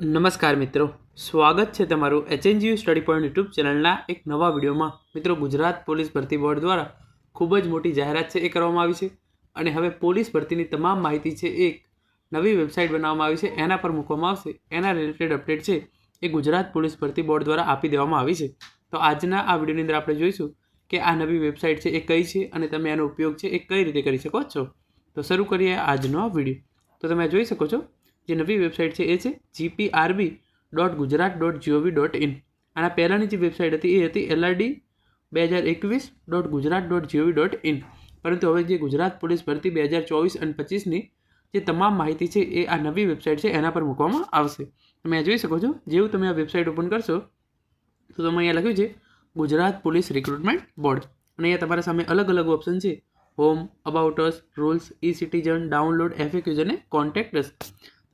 નમસ્કાર મિત્રો. સ્વાગત છે તમારું એચએનજીયુ સ્ટડી પોઈન્ટ યુટ્યુબ ચેનલના એક નવા વિડીયોમાં. મિત્રો, ગુજરાત પોલીસ ભરતી બોર્ડ દ્વારા ખૂબ જ મોટી જાહેરાત છે એ કરવામાં આવી છે અને હવે પોલીસ ભરતીની તમામ માહિતી છે એક નવી વેબસાઇટ બનાવવામાં આવી છે. એના પર મૂકવામાં આવશે. એના રિલેટેડ અપડેટ છે એ ગુજરાત પોલીસ ભરતી બોર્ડ દ્વારા આપી દેવામાં આવી છે. તો આજના આ વિડીયોની અંદર આપણે જોઈશું કે આ નવી વેબસાઇટ છે એ કઈ છે અને તમે એનો ઉપયોગ છે એ કઈ રીતે કરી શકો છો. તો શરૂ કરીએ આજનો વીડિયો. તો તમે જોઈ શકો છો જે નવી વેબસાઇટ છે એ છે GPRB dot Gujarat dot GOV dot in આના પહેલાંની જે વેબસાઇટ હતી એ હતી એલઆરડી બે હજાર એકવીસ dot Gujarat dot GOV dot in પરંતુ હવે જે ગુજરાત પોલીસ ભરતી બે હજાર ચોવીસ અને પચીસની જે તમામ માહિતી છે એ આ નવી વેબસાઇટ છે એના પર મૂકવામાં આવશે. તમે જોઈ શકો છો, જેવું તમે આ વેબસાઇટ ઓપન કરશો, તો તમે અહીંયા લખ્યું છે ગુજરાત પોલીસ રિક્રુટમેન્ટ બોર્ડ. અને અહીંયા તમારા સામે અલગ અલગ ઓપ્શન છે. Home, about us, rules, E citizen, download, FAQs અને કોન્ટેક્ટ અસ.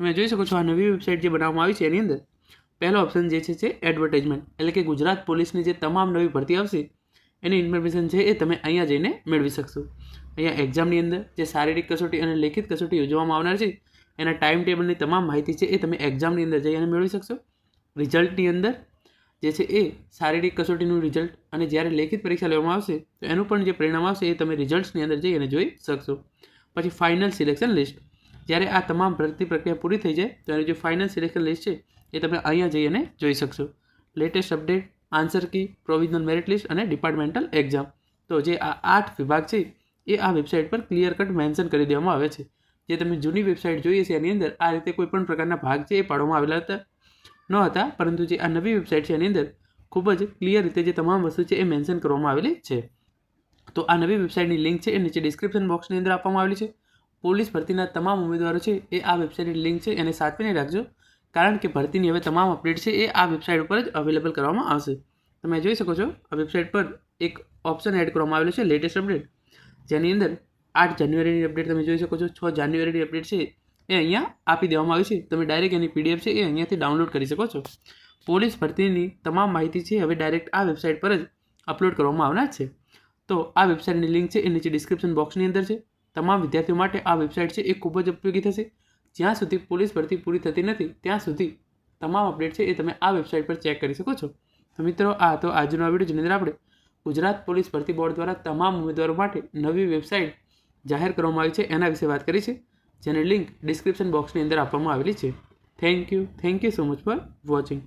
તમે જોઈ શકો છો આ નવી વેબસાઇટ જે બનાવવામાં આવી છે એની અંદર પહેલો ઓપ્શન જે છે છે એડવર્ટાઇઝમેન્ટ એટલે કે ગુજરાત પોલીસની જે તમામ નવી ભરતી આવશે, એની ઇન્ફોર્મેશન છે એ તમે અહીંયા જઈને મેળવી શકશો. અહીંયા એક્ઝામની અંદર જે શારીરિક કસોટી અને લેખિત કસોટી યોજવામાં આવનાર છે, એના ટાઈમ ટેબલની તમામ માહિતી છે એ તમે એક્ઝામની અંદર જઈને મેળવી શકશો. રિઝલ્ટની અંદર જે છે એ શારીરિક કસોટીનું રિઝલ્ટ અને જ્યારે લેખિત પરીક્ષા લેવામાં આવશે, તો એનું પણ જે પરિણામ આવશે એ તમે રિઝલ્ટ્સની અંદર જઈ અને જોઈ શકશો. પછી ફાઇનલ સિલેક્શન લિસ્ટ જ્યારે આ તમામ ભરતી પ્રક્રિયા પૂરી થઈ જાય, ત્યારે જે ફાઇનલ સિલેક્શન લિસ્ટ છે, એ તમે અહીંયા જઈ અને જોઈ શકશો. Latest update answer key provisional merit list અને ડિપાર્ટમેન્ટલ એક્ઝામ તો જે આ આઠ વિભાગ છે, એ આ વેબસાઇટ પર ક્લિયર કટ મેન્શન કરી દેવામાં આવે છે. જે તમે જૂની વેબસાઇટ જોઈએ છે એની અંદર આ રીતે કોઈ પણ પ્રકારના ભાગ છે, એ પાડવામાં આવેલા હતા. ન હતા, પરંતુ જે આ નવી વેબસાઇટ છે, એની અંદર ખૂબ જ ક્લિયર રીતે જે તમામ વસ્તુ છે, એ મેન્શન કરવામાં આવેલી છે. તો આ નવી વેબસાઇટની લિંક છે, એ નીચે ડિસ્ક્રિપ્શન બોક્સની અંદર આપવામાં આવેલી છે. પોલીસ ભરતીના તમામ ઉમેદવારો છે એ આ વેબસાઇટની લિંક છે એને સાચવીને રાખજો. કારણ કે ભરતીની હવે તમામ અપડેટ છે એ આ વેબસાઇટ ઉપર જ અવેલેબલ કરવામાં આવશે. તમે જોઈ શકો છો, આ વેબસાઇટ પર એક ઓપ્શન એડ કરવામાં આવેલો છે લેટેસ્ટ અપડેટ. જેની અંદર આઠ જાન્યુઆરીની અપડેટ તમે જોઈ શકો છો. છ જાન્યુઆરીની અપડેટ છે એ અહીંયા આપી દેવામાં આવી છે. તમે ડાયરેક્ટ એની પીડીએફ છે એ અહીંયાથી ડાઉનલોડ કરી શકો છો. પોલીસ ભરતીની તમામ માહિતી છે હવે ડાયરેક્ટ આ વેબસાઇટ પર જ અપલોડ કરવામાં આવનાર છે. તો આ વેબસાઇટની લિંક છે એ નીચે ડિસ્ક્રિપ્શન બોક્સની અંદર છે. તમામ વિદ્યાર્થીઓ માટે આ વેબસાઇટ છે એ ખૂબ જ ઉપયોગી થશે. જ્યાં સુધી પોલીસ ભરતી પૂરી થતી નથી, ત્યાં સુધી તમામ અપડેટ છે એ તમે આ વેબસાઇટ પર ચેક કરી શકો છો. તો મિત્રો, આ તો આજનો આ વીડિયો. જેની અંદર આપણે ગુજરાત પોલીસ ભરતી બોર્ડ દ્વારા તમામ ઉમેદવારો માટે નવી વેબસાઇટ જાહેર કરવામાં આવી છે. એના વિશે વાત કરી છે, જેની લિંક ડિસ્ક્રિપ્શન બોક્સની અંદર આપવામાં આવેલી છે. Thank you thank you so much for watching